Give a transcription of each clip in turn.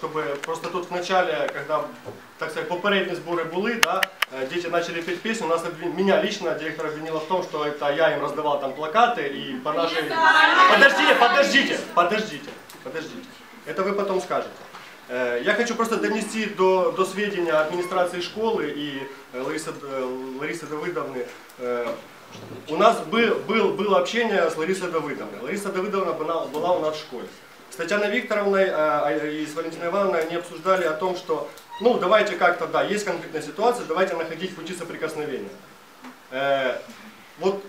Чтобы просто тут в начале, когда, так сказать, попередні збори були, да, э, дети начали петь песню, нас обвин- меня лично директор обвинила в том, что это я им раздавал там плакаты и по нашей... Подождите, подождите, подождите, подождите. Это вы потом скажете. Э, Я хочу просто донести до, до сведения администрации школы и э, Ларисы, Ларисы Давыдовны. У нас был, был, было общение с Ларисой Давыдовной. Лариса Давыдовна была, была у нас в школе. С Татьяной Викторовной э, а, и с Валентиной Ивановной они обсуждали о том, что, ну, давайте как-то, да, есть конфликтная ситуация, давайте находить пути соприкосновения. Э, Вот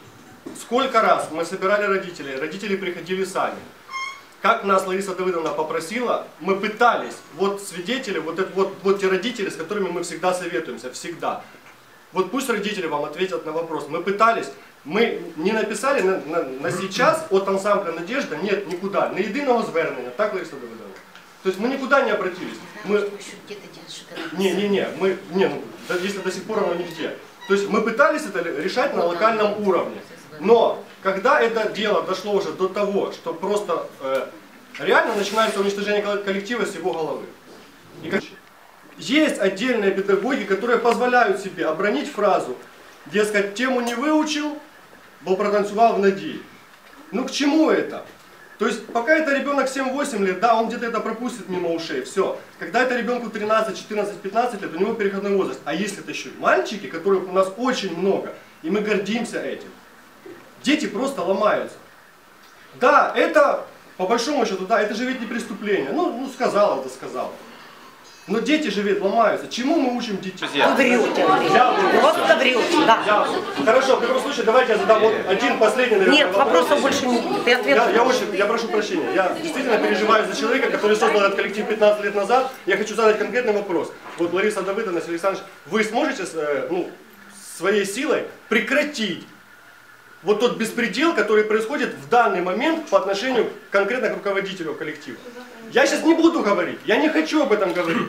сколько раз мы собирали родителей, родители приходили сами. Как нас Лариса Давыдовна попросила, мы пытались, вот свидетели, вот, это, вот, вот те родители, с которыми мы всегда советуемся, всегда. Вот пусть родители вам ответят на вопрос. Мы пытались, мы не написали на, на, на сейчас от ансамбля «Надежда» нет никуда, не єдиного звернення, так, Лариса Давидовна? То есть мы никуда не обратились. Мы, не, не, не, мы, не, ну, если до сих пор оно нигде. То есть мы пытались это решать на локальном уровне. Но когда это дело дошло уже до того, что просто э, реально начинается уничтожение кол- коллектива с его головы. И как- Есть отдельные педагоги, которые позволяют себе обронить фразу, дескать, тему не выучил, бо протанцевал в надії. Ну к чему это? То есть пока это ребенок 7-8 лет, да, он где-то это пропустит мимо ушей, все. Когда это ребенку 13, 14, 15 лет, у него переходной возраст. А если это еще и мальчики, которых у нас очень много, и мы гордимся этим, дети просто ломаются. Да, это, по большому счету, да, это же ведь не преступление. Ну, ну сказал это, сказал. Но дети же ведь ломаются. Чему мы учим детей? Вы врете. Я. Просто врете, да. Я- Хорошо, в таком случае давайте я задам вот один последний, наверное, Нет, вопрос. вопросов больше не будет. Ответ Я, я очень, я прошу прощения, я действительно переживаю за человека, который создал этот коллектив 15 лет назад. Я хочу задать конкретный вопрос. Вот Лариса Давыдовна, Александрович, вы сможете э, ну, своей силой прекратить вот тот беспредел, который происходит в данный момент по отношению конкретно к руководителю коллектива? Я сейчас не буду говорить, я не хочу об этом говорить.